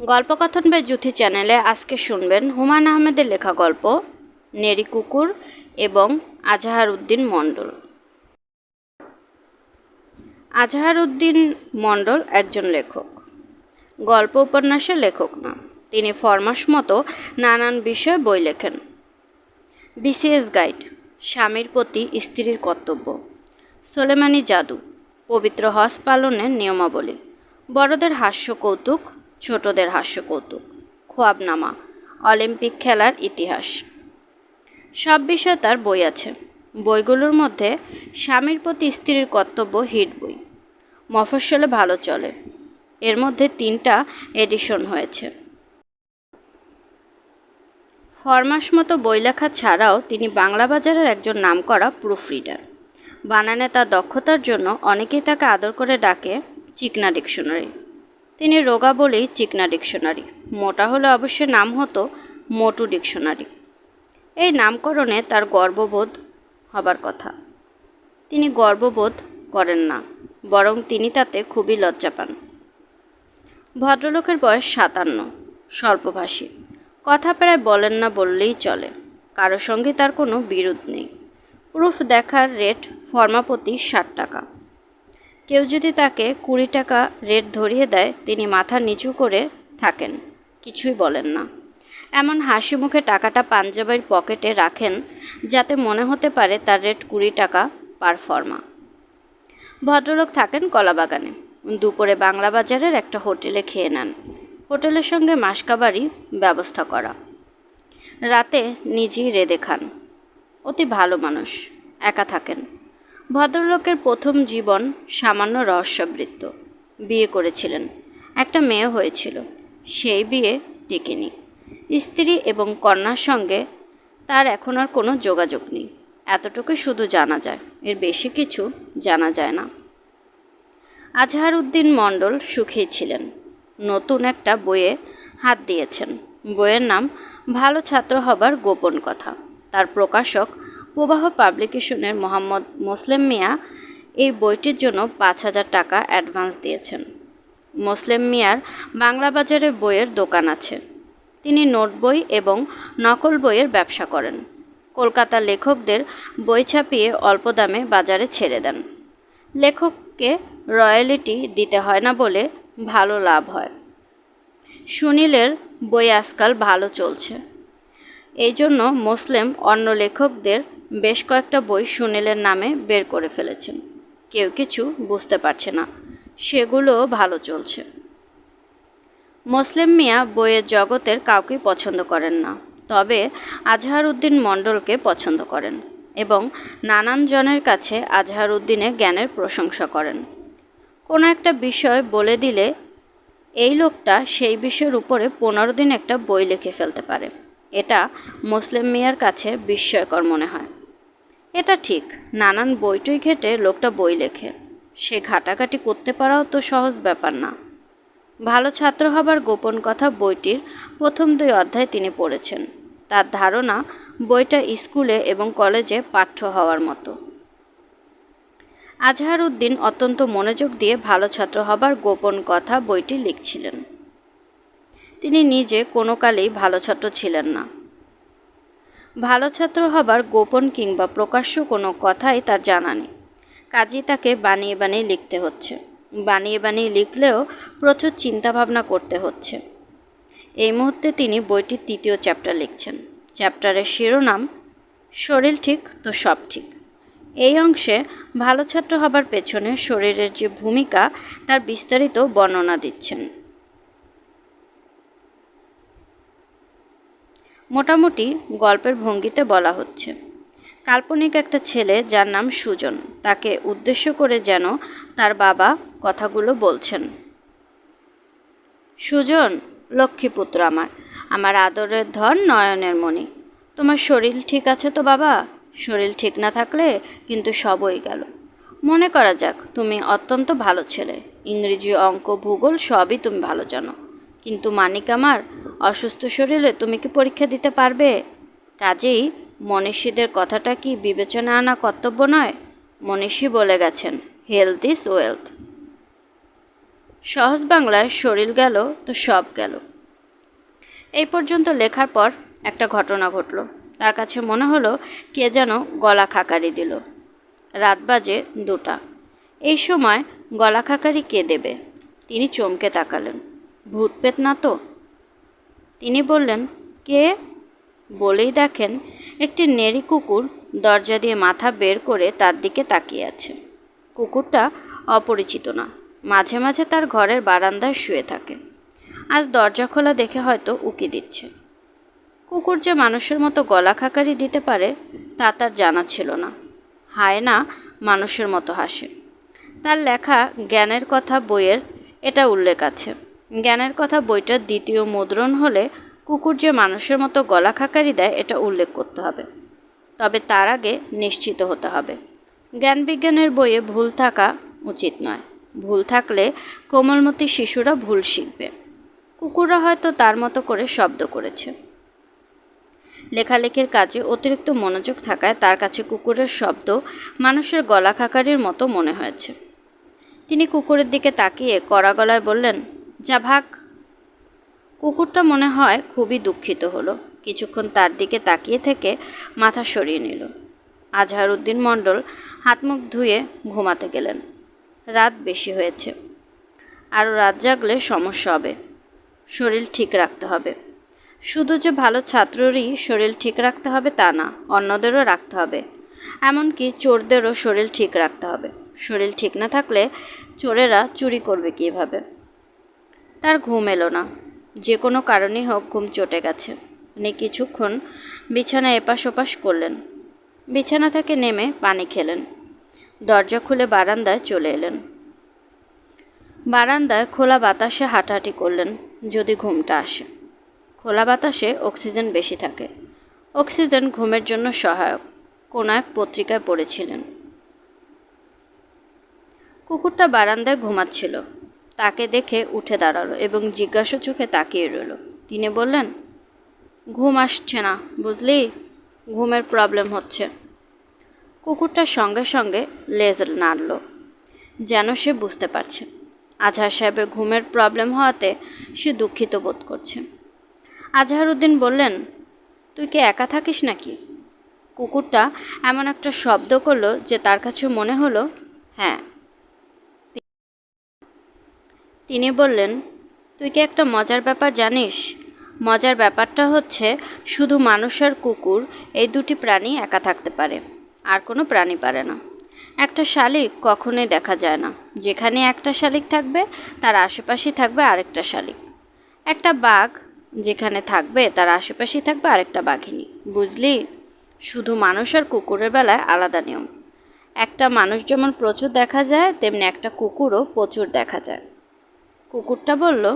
গল্পকথন বা জুথি চ্যানেলে আজকে শুনবেন হুমায়ুন আহমেদের লেখা গল্প নেরি কুকুর এবং আজাহার উদ্দিন মণ্ডল। আজাহার উদ্দিন মণ্ডল একজন লেখক। গল্প উপন্যাসের লেখক না। তিনি ফরমাস মতো নানান বিষয়ে বই লেখেন। বিসিএস গাইড, স্বামীর প্রতি স্ত্রীর কর্তব্য। সোলেমানি জাদু, পবিত্র হজ পালনের নিয়মাবলী। বড়দের হাস্য কৌতুক ছোটদের হাস্য কৌতুক, খোয়াবনামা, অলিম্পিক খেলার ইতিহাস। সব বিষয়ে তার বই আছে। বইগুলোর মধ্যে স্বামীর প্রতি স্ত্রীর কর্তব্য হিট বই। মফস্বলে ভালো চলে। এর মধ্যে তিনটা এডিশন হয়েছে। ফরমাস মতো বই লেখা ছাড়াও তিনি বাংলা বাজারের একজন নামকরা প্রুফ রিডার। বানানে তার দক্ষতার জন্য অনেকেই তাকে আদর করে ডাকে চিকনা ডিকশনারি। তিনি রোগা বলেই চিকনা ডিকশনারি। মোটা হলে অবশ্য নাম হতো মোটু ডিকশনারি। এই নামকরণে তার গর্ববোধ হবার কথা। তিনি গর্ববোধ করেন না, বরং তিনি তাতে খুবই লজ্জা পান। ভদ্রলোকের বয়স সাতান্ন, স্বল্পভাষী। কথা প্রায় বলেন না বললেই চলে। কারও সঙ্গে তার কোনো বিরোধ নেই। প্রুফ দেখার রেট ফর্মাপতি ষাট টাকা। কেউ যদি তাকে কুড়ি টাকা রেট ধরিয়ে দেয়, তিনি মাথা নিচু করে থাকেন। কিছুই বলেন না। এমন হাসি মুখে টাকাটা পাঞ্জাবের পকেটে রাখেন, যাতে মনে হতে পারে তার রেট কুড়ি টাকা পার ফর্মা। ভদ্রলোক থাকেন কলাবাগানে। দুপুরে বাংলা বাজারের একটা হোটেলে খেয়ে নেন। হোটেলের সঙ্গে মাসকাবারি ব্যবস্থা করা। রাতে নিজেই রেঁধে খান। অতি ভালো মানুষ, একা থাকেন। ভদ্রলোকের প্রথম জীবন সামান্য রহস্যাবৃত্ত। বিয়ে করেছিলেন। একটা মেয়ে হয়েছিল। সেই বিয়ে টেকেনি। স্ত্রী এবং কন্যার সঙ্গে তার এখন আর কোনো যোগাযোগ নেই। এতটুকু শুধু জানা যায়। এর বেশি কিছু জানা যায় না। আজহার উদ্দিন মণ্ডল সুখী ছিলেন। নতুন একটা বইয়ে হাত দিয়েছেন। বইয়ের নাম ভালো ছাত্র হবার গোপন কথা। তার প্রকাশক প্রবাহ পাবলিকেশনের মোহাম্মদ মোসলেম মিয়া এই বইটির জন্য পাঁচ হাজার টাকা অ্যাডভান্স দিয়েছেন। মোসলেম মিয়ার বাংলা বাজারে বইয়ের দোকান আছে। তিনি নোট বই এবং নকল বইয়ের ব্যবসা করেন। কলকাতা লেখকদের বই ছাপিয়ে অল্প দামে বাজারে ছেড়ে দেন। লেখককে রয়্যালিটি দিতে হয় না বলে ভালো লাভ হয়। সুনীলের বই আজকাল ভালো চলছে। এই জন্য মুসলিম অন্য লেখকদের বেশ কয়েকটা বই সুনীলের নামে বের করে ফেলেছেন। কেউ কিছু বুঝতে পারছে না। সেগুলো ভালো চলছে। মুসলিম মিয়া বইয়ের জগতের কাউকে পছন্দ করেন না। তবে আজহার উদ্দিন মণ্ডলকে পছন্দ করেন এবং নানান জনের কাছে আজহার উদ্দিনের জ্ঞানের প্রশংসা করেন। কোনো একটা বিষয় বলে দিলে এই লোকটা সেই বিষয়ের উপরে পনেরো দিন একটা বই লিখে ফেলতে পারে। এটা মুসলিম মিয়ার কাছে বিস্ময়কর মনে হয়। এটা ঠিক, নানান বইটই ঘেটে লোকটা বই লেখে। সে ঘাটাঘাটি করতে পারাও তো সহজ ব্যাপার না। ভালো ছাত্র হবার গোপন কথা বইটির প্রথম দুই অধ্যায় তিনি পড়েছেন। তার ধারণা, বইটা স্কুলে এবং কলেজে পাঠ্য হওয়ার মতো। আজহার উদ্দিন অত্যন্ত মনোযোগ দিয়ে ভালো ছাত্র হবার গোপন কথা বইটি লিখছিলেন। তিনি নিজে কোনো কালেই ভালো ছাত্র ছিলেন না। ভালো ছাত্র হবার গোপন কিংবা প্রকাশ্য কোনো কথাই তার জানা নেই। কাজেই তাকে বানিয়ে বানিয়ে লিখতে হচ্ছে। বানিয়ে বানিয়ে লিখলেও প্রচুর চিন্তাভাবনা করতে হচ্ছে। এই মুহূর্তে তিনি বইটির তৃতীয় চ্যাপ্টার লিখছেন। চ্যাপ্টারের শিরোনাম, শরীর ঠিক তো সব ঠিক? এই অংশে ভালো ছাত্র হবার পেছনে শরীরের যে ভূমিকা, তার বিস্তারিত বর্ণনা দিচ্ছেন। মোটামুটি গল্পের ভঙ্গিতে বলা হচ্ছে। কাল্পনিক একটা ছেলে যার নাম সুজন, তাকে উদ্দেশ্য করে যেন তার বাবা কথাগুলো বলছেন। সুজন, লক্ষ্মীপুত্র আমার আমার আদরের ধন নয়নের মণি। তোমার শরীর ঠিক আছে তো বাবা? শরীর ঠিক না থাকলে কিন্তু সবই গেল। মনে করা যাক, তুমি অত্যন্ত ভালো ছেলে। ইংরেজি, অঙ্ক, ভূগোল সবই তুমি ভালো জানো। কিন্তু মানিক আমার অসুস্থ শরীরে তুমি কি পরীক্ষা দিতে পারবে? কাজেই মনীষীদের কথাটা কি বিবেচনা আনা কর্তব্য নয়? মনীষী বলে গেছেন হেলথ ইজ ওয়েলথ সহজ বাংলায় শরীর গেল তো সব গেল। এই পর্যন্ত লেখার পর একটা ঘটনা ঘটল। তার কাছে মনে হলো কে যেন গলা খাকারি দিল। রাত বাজে দুটা। এই সময় গলা খাকারি কে দেবে? তিনি চমকে তাকালেন। ভূত পেত না তো? তিনি বললেন, কে? বলেই দেখেন, একটি নেড়ি কুকুর দরজা দিয়ে মাথা বের করে তার দিকে তাকিয়ে আছে। কুকুরটা অপরিচিত না, মাঝে মাঝে তার ঘরের বারান্দায় শুয়ে থাকে। আজ দরজা খোলা দেখে হয়তো উকি দিচ্ছে। কুকুর যে মানুষের মতো গলা খাকারি দিতে পারে, তা তার জানা ছিল না। হায় না, মানুষের মতো হাসে। তার লেখা জ্ঞানের কথা বইয়ের এটা উল্লেখ আছে। জ্ঞানের কথা বইটার দ্বিতীয় মুদ্রণ হলে কুকুর যে মানুষের মতো গলা খাকারি দেয়, এটা উল্লেখ করতে হবে। তবে তার আগে নিশ্চিত হতে হবে। জ্ঞান বিজ্ঞানের বইয়ে ভুল থাকা উচিত নয়। ভুল থাকলে কোমলমতি শিশুরা ভুল শিখবে। কুকুররা হয়তো তার মতো করে শব্দ করেছে। লেখালেখির কাজে অতিরিক্ত মনোযোগ থাকায় তার কাছে কুকুরের শব্দ মানুষের গলা খাকারির মতো মনে হয়েছে। তিনি কুকুরের দিকে তাকিয়ে কড়া গলায় বললেন ভাগ। কুকুরটা মনে হয় খুবই দুঃখিত হলো। কিছুক্ষণ তার দিকে তাকিয়ে থেকে মাথা সরিয়ে নিল। আজহারউদ্দিন মণ্ডল হাত মুখ ধুয়ে ঘুমাতে গেলেন। রাত বেশি হয়েছে। আরও রাত জাগলে সমস্যা হবে। শরীর ঠিক রাখতে হবে। শুধু যে ভালো ছাত্ররই শরীর ঠিক রাখতে হবে তা না, অন্যদেরও রাখতে হবে। এমনকি চোরদেরও শরীর ঠিক রাখতে হবে। শরীর ঠিক না থাকলে চোরেরা চুরি করবে কীভাবে? তার ঘুম এলো না। যে কোনো কারণেই হোক ঘুম চটে গেছে। উনি কিছুক্ষণ বিছানায় এপাশ ওপাশ করলেন। বিছানা থেকে নেমে পানি খেলেন। দরজা খুলে বারান্দায় চলে এলেন। বারান্দায় খোলা বাতাসে হাঁটাহাঁটি করলেন যদি ঘুমটা আসে। খোলা বাতাসে অক্সিজেন বেশি থাকে। অক্সিজেন ঘুমের জন্য সহায়ক। কোনো এক পত্রিকায় পড়েছিলেন। কুকুরটা বারান্দায় ঘুমাচ্ছিল। তাকে দেখে উঠে দাঁড়াল এবং জিজ্ঞাসা চোখে তাকিয়ে রইল। তিনি বললেন, ঘুম আসছে না, বুঝলি? ঘুমের প্রবলেম হচ্ছে। কুকুরটার সঙ্গে সঙ্গে লেজ নাড়ল, যেন সে বুঝতে পারছে। আজহার সাহেবের ঘুমের প্রবলেম হওয়াতে সে দুঃখিত বোধ করছে। আজহারউদ্দিন বললেন, তুই কি একা থাকিস নাকি? কুকুরটা এমন একটা শব্দ করল যে তার কাছে মনে হলো হ্যাঁ। তিনি বললেন, তুই কি একটা মজার ব্যাপার জানিস? মজার ব্যাপারটা হচ্ছে শুধু মানুষ আর কুকুর, এই দুটি প্রাণী একা থাকতে পারে, আর কোনো প্রাণী পারে না। একটা শালিক কখনোই দেখা যায় না। যেখানে একটা শালিক থাকবে, তার আশেপাশেই থাকবে আরেকটা শালিক। একটা বাঘ, যেখানে থাকবে, তার আশেপাশেই থাকবে আরেকটা বাঘিনী। বুঝলি? শুধু মানুষ আর কুকুরের বেলায় আলাদা নিয়ম। একটা মানুষ যেমন প্রচুর দেখা যায়, তেমনি একটা কুকুরও প্রচুর দেখা যায়। কুকুরটা বলল,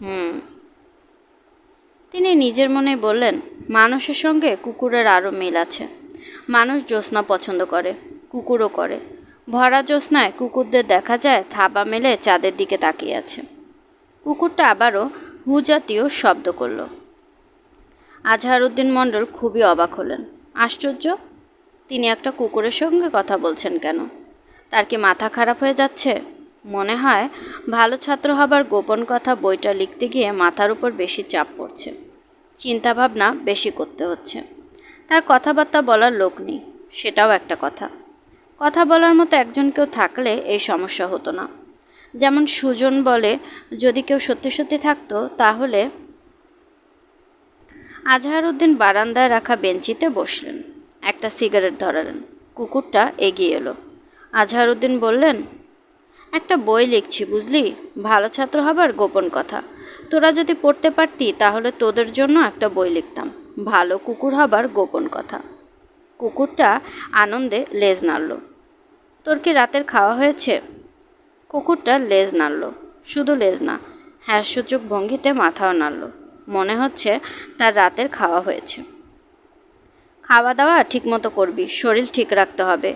হুম। তিনি নিজের মনে বললেন, মানুষের সঙ্গে কুকুরের আরও মিল আছে। মানুষ জ্যোৎস্না পছন্দ করে, কুকুরও করে। ভরা জ্যোৎস্নায় কুকুরদের দেখা যায় থাবা মেলে চাঁদের দিকে তাকিয়ে আছে। কুকুরটা আবারও হু জাতীয় শব্দ করল। আজহারউদ্দিন মণ্ডল খুবই অবাক হলেন। আশ্চর্য, তিনি একটা কুকুরের সঙ্গে কথা বলছেন কেন? তার কি মাথা খারাপ হয়ে যাচ্ছে? মনে হয় ভালো ছাত্র হবার গোপন কথা বইটা লিখতে গিয়ে মাথার উপর বেশি চাপ পড়ছে। চিন্তাভাবনা বেশি করতে হচ্ছে। তার কথাবার্তা বলার লোক নেই, সেটাও একটা কথা। কথা বলার মতো একজন কেউ থাকলে এই সমস্যা হতো না। যেমন সুজন বলে, যদি কেউ সত্যি সত্যি থাকতো, তাহলে আজহারউদ্দিন বারান্দায় রাখা বেঞ্চিতে বসলেন। একটা সিগারেট ধরালেন। কুকুরটা এগিয়ে এলো। আজহারউদ্দিন বললেন একটা বই লিখছি, বুঝলি? ভালো ছাত্র হবার গোপন কথা। তোরা যদি পড়তে পারতি, তাহলে তোদের জন্য একটা বই লিখতাম। ভালো কুকুর হবার গোপন কথা। কুকুরটা আনন্দে লেজ নাড়ল। তোর কি রাতের খাওয়া হয়েছে? কুকুরটা লেজ নাড়ল। শুধু লেজ না সূচক ভঙ্গিতে মাথাও নাড়ল। মনে হচ্ছে তার রাতের খাওয়া হয়েছে। খাওয়া দাওয়া ঠিকমতো করবি, শরীর ঠিক রাখতে হবে।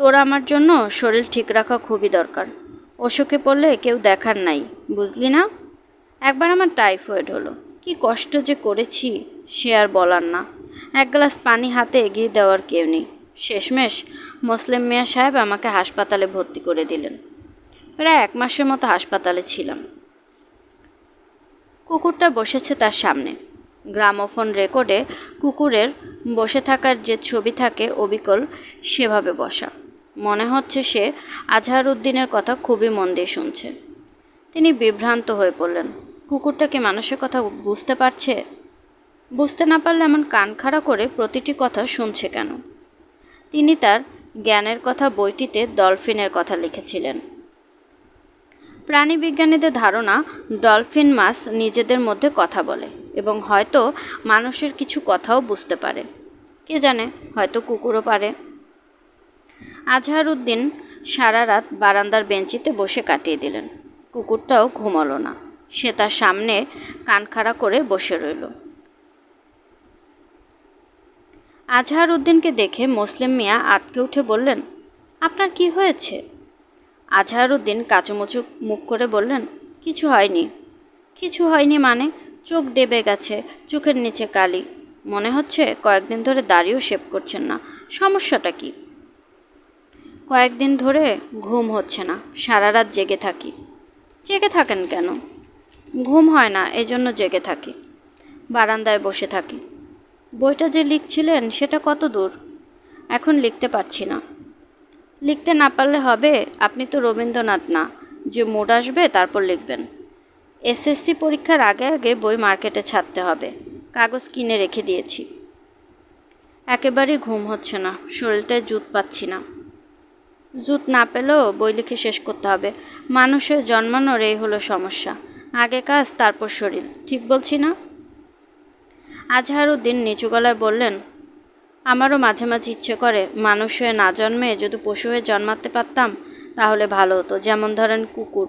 তোর আমার জন্য শরীর ঠিক রাখা খুবই দরকার। অসুখে পড়লে কেউ দেখার নাই, বুঝলি না? একবার আমার টাইফয়েড হলো। কি কষ্ট যে করেছি, সে আর বলার না। এক গ্লাস পানি হাতে এগিয়ে দেওয়ার কেউ নেই। শেষমেশ মুসলিম মিয়া সাহেব আমাকে হাসপাতালে ভর্তি করে দিলেন। প্রায় এক মাসের মতো হাসপাতালে ছিলাম। কুকুরটা বসেছে তার সামনে। গ্রামোফোন রেকর্ডে কুকুরের বসে থাকার যে ছবি থাকে অবিকল, সেভাবে বসা। মনে হচ্ছে সে আজহার উদ্দিনের কথা খুবই মন দিয়ে শুনছে। তিনি বিভ্রান্ত হয়ে পড়লেন। কুকুরটা কি মানুষের কথা বুঝতে পারছে? বুঝতে না পারলে এমন কান খাড়া করে প্রতিটি কথা শুনছে কেন? তিনি তার জ্ঞানের কথা বইটিতে ডলফিনের কথা লিখেছিলেন। প্রাণীবিজ্ঞানীদের ধারণা, ডলফিন মাছ নিজেদের মধ্যে কথা বলে এবং হয়তো মানুষের কিছু কথাও বুঝতে পারে। কে জানে, হয়তো কুকুরও পারে। আজহারউদ্দিন সারা রাত বারান্দার বেঞ্চিতে বসে কাটিয়ে দিলেন। কুকুরটাও ঘুমালো না। সে তার সামনে কান খাড়া করে বসে রইল। আজহার উদ্দিনকে দেখে মুসলিম মিয়া আটকে উঠে বললেন, আপনার কি হয়েছে? আজহার উদ্দিন কাচুমুচু মুখ করে বললেন, কিছু হয়নি। কিছু হয়নি মানে চোখ ডেবে গেছে, চোখের নিচে কালি। মনে হচ্ছে কয়েকদিন ধরে দাড়িও শেভ করছেন না। সমস্যাটা কি? কয়েকদিন ধরে ঘুম হচ্ছে না সারা রাত জেগে থাকি। জেগে থাকেন কেন? ঘুম হয় না, এজন্য জেগে থাকি। বারান্দায় বসে থাকি। বইটা যে লিখছিলেন, সেটা কত দূর? এখন লিখতে পারছি না। লিখতে না পারলে হবে, আপনি তো রবীন্দ্রনাথ না। যে মুড আসবে, তারপর লিখবেন। এসএসসি পরীক্ষার আগে আগে বই মার্কেটে ছাড়তে হবে। কাগজ কিনে রেখে দিয়েছি। একেবারেই ঘুম হচ্ছে না, শরীরটায় জুত পাচ্ছি না। জুত না পেলেও বই লিখে শেষ করতে হবে। মানুষের জন্মানোর এই হলো সমস্যা। আগে কাজ, তারপর শরীর, ঠিক বলছি না? আজহারউদ্দিন নিচু গলায় বললেন, আমারও মাঝে মাঝে ইচ্ছে করে মানুষ হয়ে না জন্মে যদি পশু হয়ে জন্মাতে পারতাম, তাহলে ভালো হতো। যেমন ধরেন কুকুর।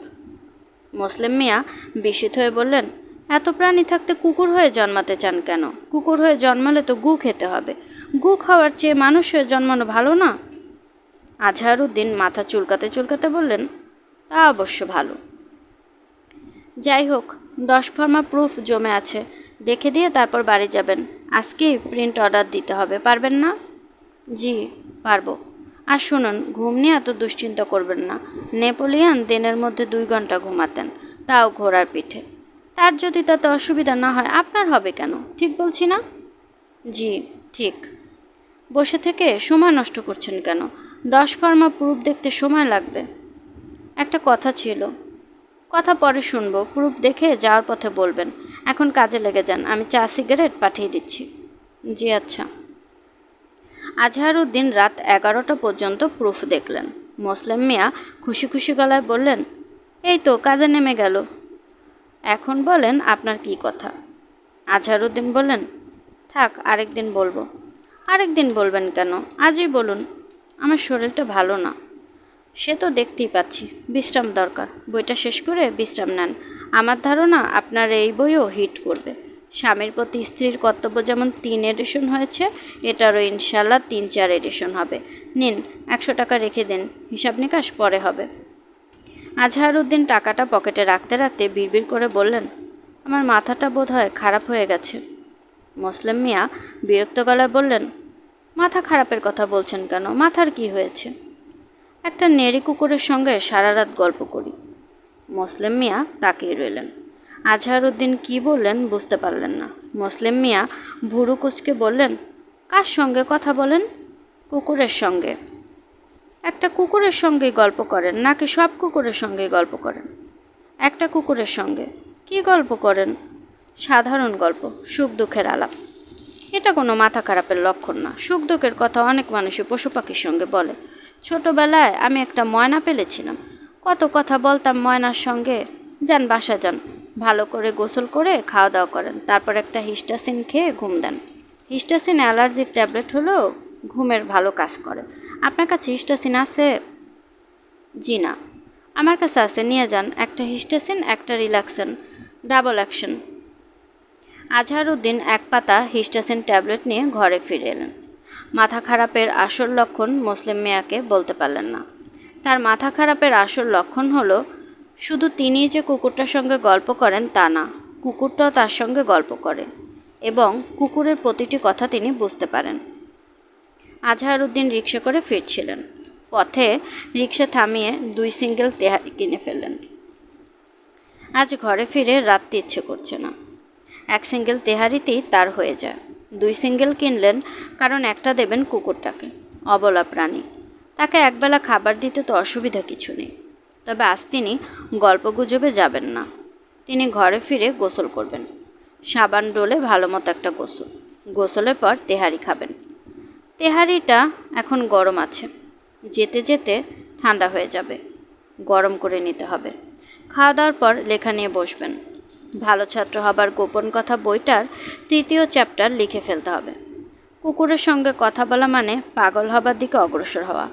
মুসলিম মিয়া বিস্মিত হয়ে বললেন, এত প্রাণী থাকতে কুকুর হয়ে জন্মাতে চান কেন? কুকুর হয়ে জন্মালে তো গু খেতে হবে। গু খাওয়ার চেয়ে মানুষ হয়ে জন্মানো ভালো না? আজহারউদ্দিন মাথা চুলকাতে চুলকাতে বললেন, তা অবশ্য ভালো। যাই হোক, দশ ফর্মা প্রুফ জমে আছে। দেখে দিয়ে তারপর বাড়ি যাবেন। আজকেই প্রিন্ট অর্ডার দিতে হবে, পারবেন না? জি, পারব। আর শুনুন, ঘুম নিয়ে এত দুশ্চিন্তা করবেন না। নেপোলিয়ান দিনের মধ্যে দুই ঘণ্টা ঘুমাতেন, তাও ঘোড়ার পিঠে। তার যদি তাতে অসুবিধা না হয়, আপনার হবে কেন? ঠিক বলছি না? জি, ঠিক। বসে থেকে সময় নষ্ট করছেন কেন? দশ ফার্মা প্রুফ দেখতে সময় লাগবে। একটা কথা ছিল। কথা পরে শুনব। প্রুফ দেখে যাওয়ার পথে বলবেন, এখন কাজে লেগে যান, আমি চা, সিগারেট পাঠিয়ে দিচ্ছি। জি আচ্ছা। আজহারউদ্দিন রাত এগারোটা পর্যন্ত প্রুফ দেখলেন। মুসলিম মিয়া খুশি খুশি গলায় বললেন, এই তো, কাজে নেমে গেল। এখন বলেন, আপনার কি কথা? আজহারউদ্দিন বললেন, থাক, আরেকদিন বলব। আরেকদিন বলবেন কেন? আজই বলুন। আমার শরীরটা ভালো না। সে তো দেখতেই পাচ্ছি। বিশ্রাম দরকার। বইটা শেষ করে বিশ্রাম নেন। আমার ধারণা আপনার এই বইও হিট করবে। স্বামীর প্রতি স্ত্রীর কর্তব্য যেমন তিন এডিশন হয়েছে, এটারও ইনশাল্লাহ তিন চার এডিশন হবে। নিন, একশো টাকা রেখে দিন। হিসাব নিকাশ পরে হবে। আজহারউদ্দিন টাকাটা পকেটে রাখতে রাখতে বিড়বিড় করে বললেন, আমার মাথাটা বোধ হয় খারাপ হয়ে গেছে। মুসলিম মিয়া বিরক্ত গলায় বললেন মাথা খারাপের কথা বলছেন কেন? মাথার কি হয়েছে? একটা নেড়ি কুকুরের সঙ্গে সারা রাত গল্প করি। মুসলিম মিয়া তাকিয়ে রইলেন। আজহারউদ্দিন কি বললেন বুঝতে পারলেন না। মুসলিম মিয়া ভুরু কুচকে বললেন, কার সঙ্গে কথা বলেন? কুকুরের সঙ্গে। একটা কুকুরের সঙ্গেই গল্প করেন নাকি সব কুকুরের সঙ্গেই গল্প করেন? একটা কুকুরের সঙ্গে। কি গল্প করেন? সাধারণ গল্প, সুখ দুঃখের আলাপ। এটা কোনো মাথা খারাপের লক্ষণ না। সুখ দুঃখের কথা অনেক মানুষই পশু পাখির সঙ্গে বলে। ছোটবেলায় আমি একটা ময়না পেলেছিলাম। কত কথা বলতাম ময়নার সঙ্গে। যান, বাসা যান। ভালো করে গোসল করে খাওয়া দাওয়া করেন। তারপর একটা হিস্টাসিন খেয়ে ঘুম দেন। হিস্টাসিন অ্যালার্জির ট্যাবলেট হলেও ঘুমের ভালো কাজ করে। আপনার কাছে হিস্টাসিন আছে? জি, না। আমার কাছে আছে। নিয়ে যান। একটা হিস্টাসিন, একটা রিল্যাক্সেন ডাবল অ্যাকশন। আজহারউদ্দিন এক পাতা হিস্টাসিন ট্যাবলেট নিয়ে ঘরে ফিরে এলেন। মাথা খারাপের আসল লক্ষণ মুসলিম মিয়াকে বলতে পারলেন না। তার মাথা খারাপের আসল লক্ষণ হলো, শুধু তিনিই যে কুকুরটার সঙ্গে গল্প করেন তা না, কুকুরটাও তার সঙ্গে গল্প করে এবং কুকুরের প্রতিটি কথা তিনি বুঝতে পারেন। আজহারউদ্দিন রিক্সা করে ফিরছিলেন। পথে রিক্সা থামিয়ে দুই সিঙ্গেল তেহারি কিনে ফেললেন। আজ ঘরে ফিরে রাত্রি ইচ্ছে করছে না। এক সিঙ্গেল তেহারিতেই তার হয়ে যায়। দুই সিঙ্গেল কিনলেন, কারণ একটা দেবেন কুকুরটাকে, অবলা প্রাণী। তাকে একবেলা খাবার দিতে তো অসুবিধা কিছু নেই। তবে আজ তিনি গল্প গুজবে যাবেন না। তিনি ঘরে ফিরে গোসল করবেন। সাবান ডোলে ভালো মতো একটা গোসল। গোসলের পর তেহারি খাবেন। তেহারিটা এখন গরম আছে। যেতে যেতে ঠান্ডা হয়ে যাবে। গরম করে নিতে হবে। খাওয়া দাওয়ার পর লেখা নিয়ে বসবেন। ভালো ছাত্র হবার গোপন কথা বইটার তৃতীয় চ্যাপ্টার লিখে ফেলতে হবে। কুকুরের সঙ্গে কথা বলা মানে পাগল হবার দিকে অগ্রসর হওয়া।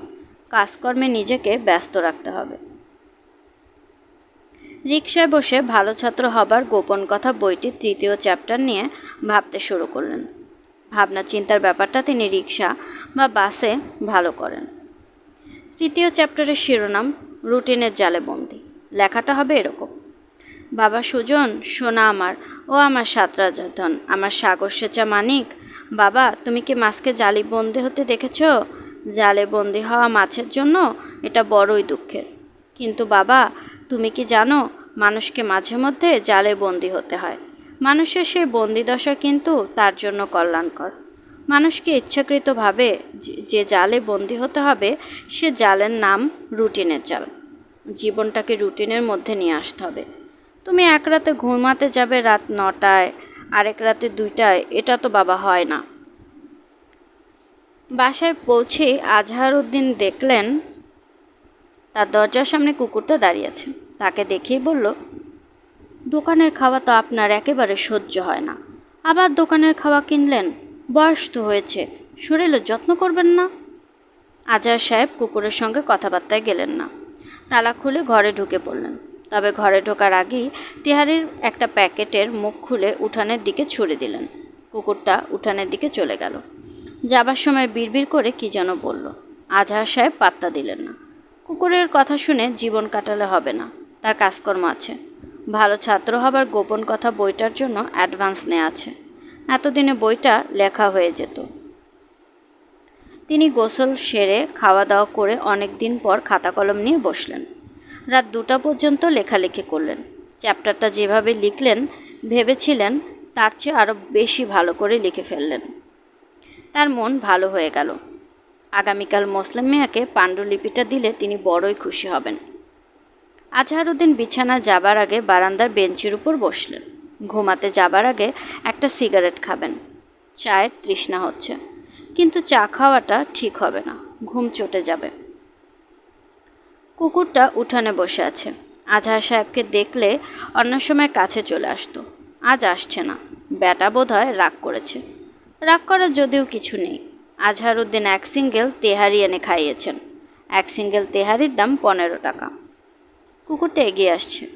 কাজকর্মে নিজেকে ব্যস্ত রাখতে হবে। রিক্সায় বসে ভালো ছাত্র হবার গোপন কথা বইটির তৃতীয় চ্যাপ্টার নিয়ে ভাবতে শুরু করলেন। ভাবনা চিন্তার ব্যাপারটা তিনি রিক্সা বা বাসে ভালো করেন। তৃতীয় চ্যাপ্টারের শিরোনাম, রুটিনের জালে বন্দি। লেখাটা হবে এরকম। বাবা সুজন, সোনা আমার। ও আমার সাত রাজার ধন। আমার সাগর সেচা মানিক। বাবা, তুমি কি মাছকে জালি বন্দি হতে দেখেছ? জালে বন্দি হওয়া মাছের জন্য এটা বড়ই দুঃখের। কিন্তু বাবা, তুমি কি জানো, মানুষকে মাঝে মধ্যে জালে বন্দি হতে হয়। মানুষের সেই বন্দিদশা কিন্তু তার জন্য কল্যাণকর। মানুষকে ইচ্ছাকৃতভাবে যে জালে বন্দি হতে হবে, সে জালের নাম রুটিনের জাল। জীবনটাকে রুটিনের মধ্যে নিয়ে আসতে হবে। তুমি এক রাতে ঘুমাতে যাবে রাত নটায়, আরেক রাতে দুইটায়, এটা তো বাবা হয় না। বাসায় পৌঁছে আজহার উদ্দিন দেখলেন, তার দরজার সামনে কুকুরটা দাঁড়িয়ে আছে। তাকে দেখেই বলল, দোকানের খাওয়া তো আপনার একেবারে সহ্য হয় না। আবার দোকানের খাওয়া কিনলেন, বয়স তো হয়েছে, শরীরের যত্ন করবেন না? আজহার সাহেব কুকুরের সঙ্গে কথাবার্তায় গেলেন না। তালা খুলে ঘরে ঢুকে পড়লেন। তবে ঘরে ঢোকার আগেই তিহারির একটা প্যাকেটের মুখ খুলে উঠানের দিকে ছুড়ে দিলেন। কুকুরটা উঠানের দিকে চলে গেল। যাবার সময় বিড়বিড় করে কি যেন বলল। আজহার সাহেব পাত্তা দিলেন না। কুকুরের কথা শুনে জীবন কাটালে হবে না, তার কাজকর্ম আছে। ভালো ছাত্র হবার গোপন কথা বইটার জন্য অ্যাডভান্স নেওয়া আছে। এতদিনে বইটা লেখা হয়ে যেত। তিনি গোসল সেরে খাওয়া দাওয়া করে অনেক দিন পর খাতা কলম নিয়ে বসলেন। রাত দুটা পর্যন্ত লেখালেখি করলেন। চ্যাপ্টারটা যেভাবে লিখলেন, ভেবেছিলেন, তার চেয়ে আরও বেশি ভালো করে লিখে ফেললেন। তার মন ভালো হয়ে গেল। আগামীকাল মুসলিম মিয়াকে পাণ্ডুলিপিটা দিলে তিনি বড়ই খুশি হবেন। আজহারউদ্দিন বিছানা যাবার আগে বারান্দার বেঞ্চের উপর বসলেন। ঘুমাতে যাবার আগে একটা সিগারেট খাবেন। চায়ের তৃষ্ণা হচ্ছে। কিন্তু চা খাওয়াটা ঠিক হবে না। ঘুম চটে যাবে। কুকুরটা উঠানে বসে আছে। আজহার সাহেবকে দেখলে অন্য সময় কাছে চলে আসতো। আজ আসছে না। ব্যাটা বোধ হয় রাগ করেছে। রাগ করার যদিও কিছু নেই। আজহারউদ্দিন এক সিঙ্গেল তেহারি এনে খাইয়েছেন। এক সিঙ্গেল তেহারির দাম পনেরো টাকা। কুকুরটা এগিয়ে আসছে।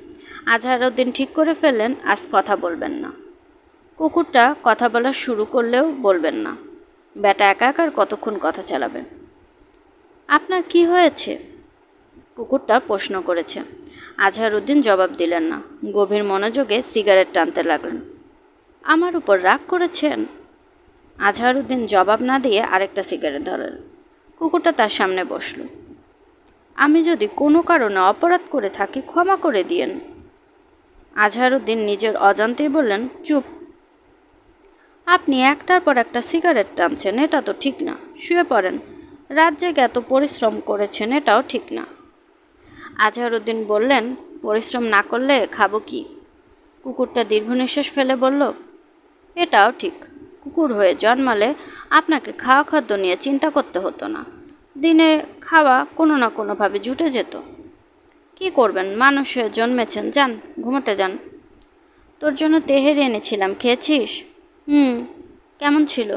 আজহারউদ্দিন ঠিক করে ফেললেন, আজ কথা বলবেন না। কুকুরটা কথা বলা শুরু করলেও বলবেন না। ব্যাটা একা একার কতক্ষণ কথা চালাবেন? আপনার কি হয়েছে? কুকুরটা প্রশ্ন করেছে। আজহারউদ্দিন জবাব দিলেন না। গভীর মনোযোগে সিগারেট টানতে লাগলেন। আমার উপর রাগ করেছেন? আজহারউদ্দিন জবাব না দিয়ে আরেকটা সিগারেট ধরেন। কুকুরটা তার সামনে বসল। আমি যদি কোনো কারণে অপরাধ করে থাকি, ক্ষমা করে দিয়েন। আজহারউদ্দিন নিজের অজান্তেই বললেন, চুপ। আপনি একটার পর একটা সিগারেট টানছেন, এটা তো ঠিক না। শুয়ে পড়েন। রাত জেগে এত পরিশ্রম করেছেন, এটাও ঠিক না। আজহারউদ্দিন বললেন, পরিশ্রম না করলে খাব কি? কুকুরটা দীর্ঘ নিঃশ্বাস ফেলে বলল, এটাও ঠিক। কুকুর হয়ে জন্মালে আপনাকে খাওয়া খাদ্য নিয়ে চিন্তা করতে হতো না। দিনে খাওয়া কোনো না কোনোভাবে জুটে যেত। কি করবেন? মানুষ হয়ে জন্মেছেন, যান, ঘুমোতে যান। তোর জন্য তেহের এনেছিলাম, খেয়েছিস? হুম, কেমন ছিল?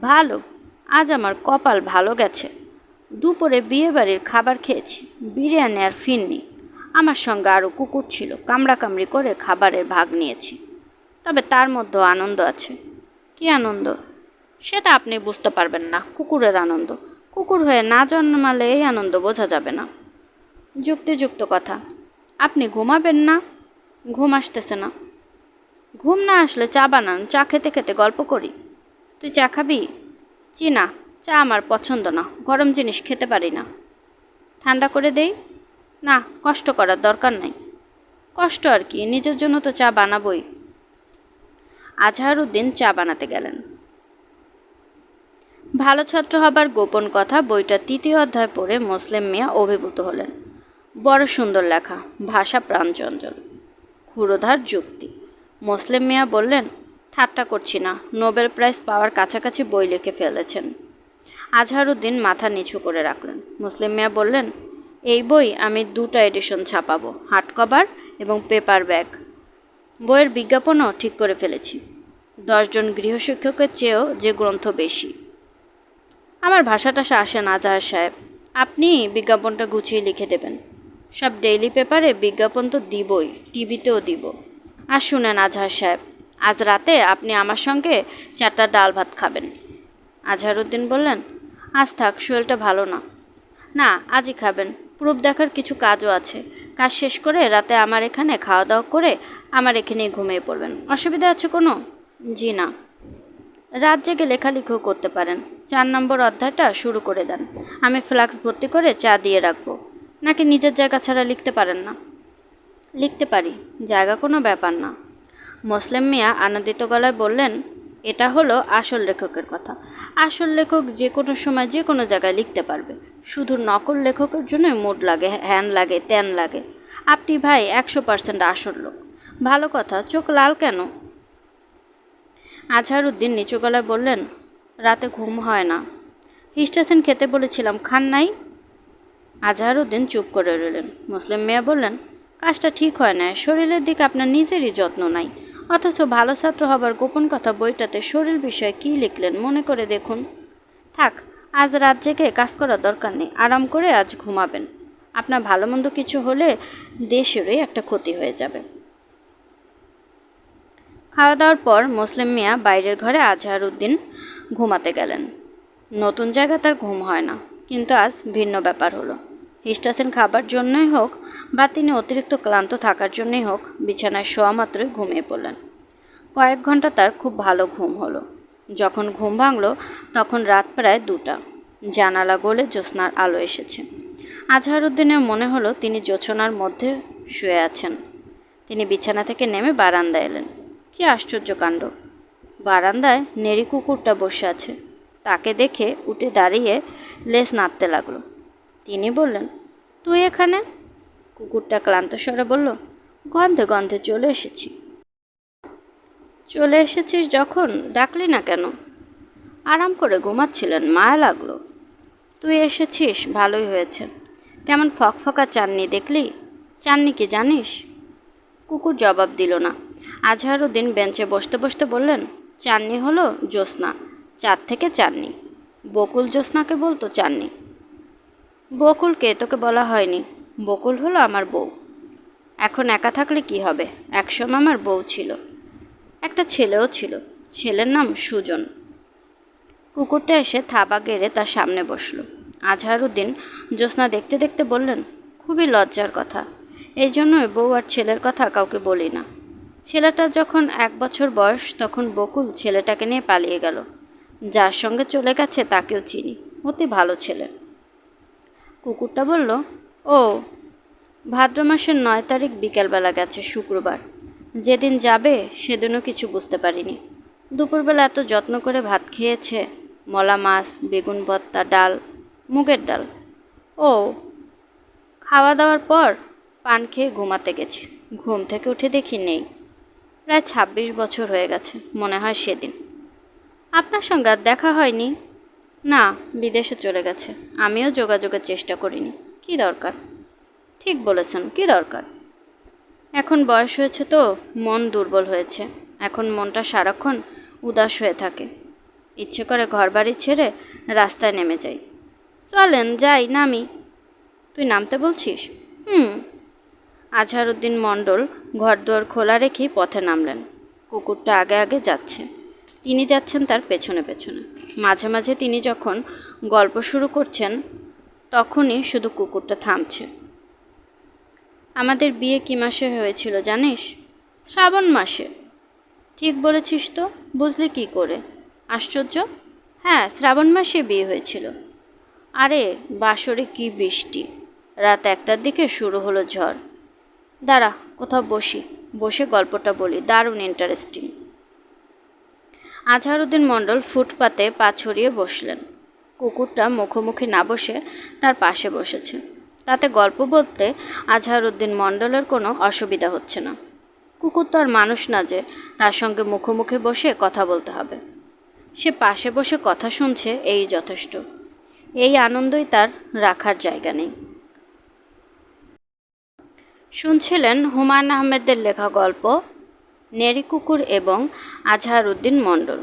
ভালো। আজ আমার কপাল ভালো গেছে। দুপুরে বিয়েবাড়ির খাবার খেয়েছি, বিরিয়ানি আর ফিরনি। আমার সঙ্গে আরও কুকুর ছিল, কামড়াকামড়ি করে খাবারের ভাগ নিয়েছি। তবে তার মধ্যেও আনন্দ আছে। কি আনন্দ? সেটা আপনি বুঝতে পারবেন না, কুকুরের আনন্দ। কুকুর হয়ে না জন্মালে এই আনন্দ বোঝা যাবে না। যুক্তিযুক্ত কথা। আপনি ঘুমাবেন না? ঘুম আসতেছে না। ঘুম না আসলে চা বানান, চা খেতে খেতে গল্প করি। তুই চা খাবি? চি না। চা আমার পছন্দ না, গরম জিনিস খেতে পারি না। ঠান্ডা করে দেই? না, কষ্ট করার দরকার নাই। কষ্ট আর কি, নিজের জন্য তো চা বানাবই। আজহারউদ্দিন চা বানাতে গেলেন। ভালো ছাত্র হবার গোপন কথা বইটা তৃতীয় অধ্যায় পড়ে মুসলিম মিয়া অভিভূত হলেন। বড় সুন্দর লেখা, ভাষা প্রাণচঞ্চল। ক্ষুরোধার যুক্তি। মুসলিম মিয়া বললেন, ঠাট্টা করছি না, নোবেল প্রাইজ পাওয়ার কাছাকাছি বই লিখে ফেলেছেন। আজহারউদ্দিন মাথা নিচু করে রাখলেন। মুসলিম মিয়া বললেন, এই বই আমি দুটা এডিশন ছাপাবো, হার্ড কভার এবং পেপার ব্যাগ। বইয়ের বিজ্ঞাপনও ঠিক করে ফেলেছি। দশজন গৃহশিক্ষকের চেয়েও যে গ্রন্থ বেশি। আমার ভাষাটা আসে না, আজহার সাহেব। আপনি বিজ্ঞাপনটা গুছিয়ে লিখে দেবেন। সব ডেইলি পেপারে বিজ্ঞাপন তো দিবই, টিভিতেও দিব। আর শুনেন, আজহার সাহেব, আজ রাতে আপনি আমার সঙ্গে চারটা ডাল ভাত খাবেন। আজহারউদ্দিন বললেন আজ থাক, শরীরটা ভালো না। না, আজই খাবেন। প্রুফ দেখার কিছু কাজও আছে। কাজ শেষ করে রাতে আমার এখানে খাওয়া দাওয়া করে আমার এখানেই ঘুমিয়ে পড়বেন। অসুবিধা আছে কোনো? জি না। রাত জেগে লেখালেখিও করতে পারেন। চার নম্বর অধ্যায়টা শুরু করে দেন। আমি ফ্লাক্স ভর্তি করে চা দিয়ে রাখব। নাকি নিজের জায়গা ছাড়া লিখতে পারেন না? লিখতে পারি, জায়গা কোনো ব্যাপার না। মুসলিম মিয়া আনন্দিত গলায় বললেন এটা হলো আসল লেখকের কথা। আসল লেখক যে কোনো সময় যে কোনো জায়গায় লিখতে পারবে। শুধু নকল লেখকের জন্য মুড লাগে, হ্যান লাগে, ত্যান লাগে। আপনি ভাই একশো পার্সেন্ট আসল লোক। ভালো কথা, চোখ লাল কেন? আজহারউদ্দিন নিচু গলায় বললেন, রাতে ঘুম হয় না। হিস্টেশন খেতে বলেছিলাম, খান নাই? আজহারউদ্দিন চুপ করে রইলেন। মুসলিম মিয়া বললেন, কাজটা ঠিক হয় না শরীরের দিকে আপনার নিজেরই যত্ন নাই। অথচ ভালো ছাত্র হবার গোপন কথা বইটাতে শরীর বিষয়ে কী লিখলেন মনে করে দেখুন। থাক, আজ রাত জেগে কাজ করার দরকার নেই, আরাম করে আজ ঘুমাবেন। আপনার ভালো মন্দ কিছু হলে দেশেরই একটা ক্ষতি হয়ে যাবে। খাওয়া দাওয়ার পর মুসলিম মিয়া বাইরের ঘরে আজহারউদ্দিন ঘুমাতে গেলেন। নতুন জায়গা তার ঘুম হয় না, কিন্তু আজ ভিন্ন ব্যাপার হলো। হিস্টাসেন খাবার জন্যই হোক বা তিনি অতিরিক্ত ক্লান্ত থাকার জন্যই হোক, বিছানায় শোয়া মাত্রই ঘুমিয়ে পড়লেন। কয়েক ঘণ্টা তার খুব ভালো ঘুম হলো। যখন ঘুম ভাঙল, তখন রাত প্রায় দুটা। জানালা গলে জ্যোৎস্নার আলো এসেছে। আজহারউদ্দিনের মনে হলো তিনি জোছনার মধ্যে শুয়ে আছেন। তিনি বিছানা থেকে নেমে বারান্দায় এলেন। কি আশ্চর্য কাণ্ড! বারান্দায় নেড়ি কুকুরটা বসে আছে। তাকে দেখে উঠে দাঁড়িয়ে লেস নাড়তে লাগল। তিনি বললেন, তুই এখানে? কুকুরটা ক্লান্ত স্বরে বলল, গন্ধে গন্ধে চলে এসেছি। চলে এসেছিস যখন? ডাকলি না কেন? আরাম করে ঘুমাচ্ছিলেন, মায়া লাগল। তুই এসেছিস, ভালোই হয়েছে। কেমন ফকফকা চাননি দেখলি? চাননি কি জানিস? কুকুর জবাব দিল না। আজহারউদ্দিন বেঞ্চে বসতে বসতে বললেন, চাননি হলো জ্যোৎস্না চার থেকে চাননি। বকুল জ্যোৎস্নাকে বলতো চাননি। বকুলকে তোকে বলা হয়নি। বকুল হলো আমার বউ। এখন একা থাকলে কি হবে? একসময় আমার বউ ছিল। একটা ছেলেও ছিল। ছেলের নাম সুজন। কুকুরটা এসে থাবা গেড়ে তার সামনে বসল। আজহারউদ্দিন জ্যোৎস্না দেখতে দেখতে বললেন, খুবই লজ্জার কথা। এই জন্যই বউ আর ছেলের কথা কাউকে বলি না। ছেলেটার যখন এক বছর বয়স, তখন বকুল ছেলেটাকে নিয়ে পালিয়ে গেল। যার সঙ্গে চলে গেছে তাকেও চিনি। অতি ভালো ছেলে। কুকুরটা বলল, ও, ভাদ্র মাসের নয় তারিখ বিকেলবেলা গেছে, শুক্রবার। যেদিন যাবে, সেদিনও কিছু বুঝতে পারিনি। দুপুরবেলা এত যত্ন করে ভাত খেয়েছে, মলা মাছ, বেগুন ভর্তা, ডাল, মুগের ডাল। ও খাওয়া দাওয়ার পর পান খেয়ে ঘুমাতে গেছি। ঘুম থেকে উঠে দেখি নেই। প্রায় ছাব্বিশ বছর হয়ে গেছে, মনে হয় সেদিন। আপনার সঙ্গে আর দেখা হয়নি। না, বিদেশে চলে গেছে। আমিও যোগাযোগের চেষ্টা করিনি। কি দরকার? ঠিক বলেছেন, কি দরকার? এখন বয়স হয়েছে তো, মন দুর্বল হয়েছে। এখন মনটা সারাক্ষণ উদাস হয়ে থাকে। ইচ্ছে করে ঘর বাড়ি ছেড়ে রাস্তায় নেমে যাই। চলেন, যাই, নামি। তুই নামতে বলছিস? হুম। আজহারউদ্দিন মণ্ডল ঘরদুয়ার খোলা রেখেই পথে নামলেন। কুকুরটা আগে আগে যাচ্ছে। তিনি যাচ্ছেন তার পেছনে পেছনে। মাঝে মাঝে তিনি যখন গল্প শুরু করছেন, তখনই শুধু কুকুরটা থামছে। আমাদের বিয়ে কী মাসে হয়েছিল জানিস? শ্রাবণ মাসে। ঠিক বলেছিস তো, বুঝলি কি করে? আশ্চর্য? হ্যাঁ শ্রাবণ মাসে বিয়ে হয়েছিল। আরে, বাসরে কি বৃষ্টি। রাত একটার দিকে শুরু হলো ঝড়। দাঁড়া, কোথাও বসি। বসে গল্পটা বলি। দারুণ ইন্টারেস্টিং আজহারউদ্দিন মণ্ডল ফুটপাতে পা ছড়িয়ে বসলেন। কুকুরটা মুখোমুখি না বসে তার পাশে বসেছে। তাতে গল্প বলতে আজহারউদ্দিন মণ্ডলের কোনো অসুবিধা হচ্ছে না। কুকুর তো আর মানুষ না যে, তার সঙ্গে মুখোমুখি বসে কথা বলতে হবে। সে পাশে বসে কথা শুনছে এই যথেষ্ট। এই আনন্দই তার রাখার জায়গা নেই। শুনছিলেন হুমায়ুন আহমেদের লেখা গল্প নেরি কুকুর এবং আজহার উদ্দিন মণ্ডল।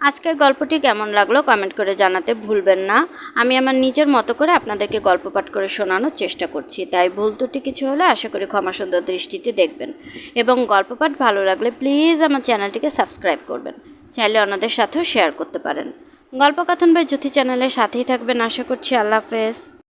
আজকের গল্পটি কেমন লাগল কমেন্ট করে জানাতে ভুলবেন না। আমি আমার নিজের মতো করে আপনাদেরকে গল্প পাঠ করে শোনানোর চেষ্টা করছি। তাই ভুল ত্রুটি কিছু হলে আশা করি ক্ষমা সুন্দর দৃষ্টিতে দেখবেন। এবং গল্প পাঠ ভালো লাগলে প্লিজ আমার চ্যানেলটিকে সাবস্ক্রাইব করবেন। চাইলে অন্যদের সাথেও শেয়ার করতে পারেন। গল্পকথন বা জ্যোতি চ্যানেলের সাথেই থাকবেন আশা করছি। আল্লাহ হাফেজ।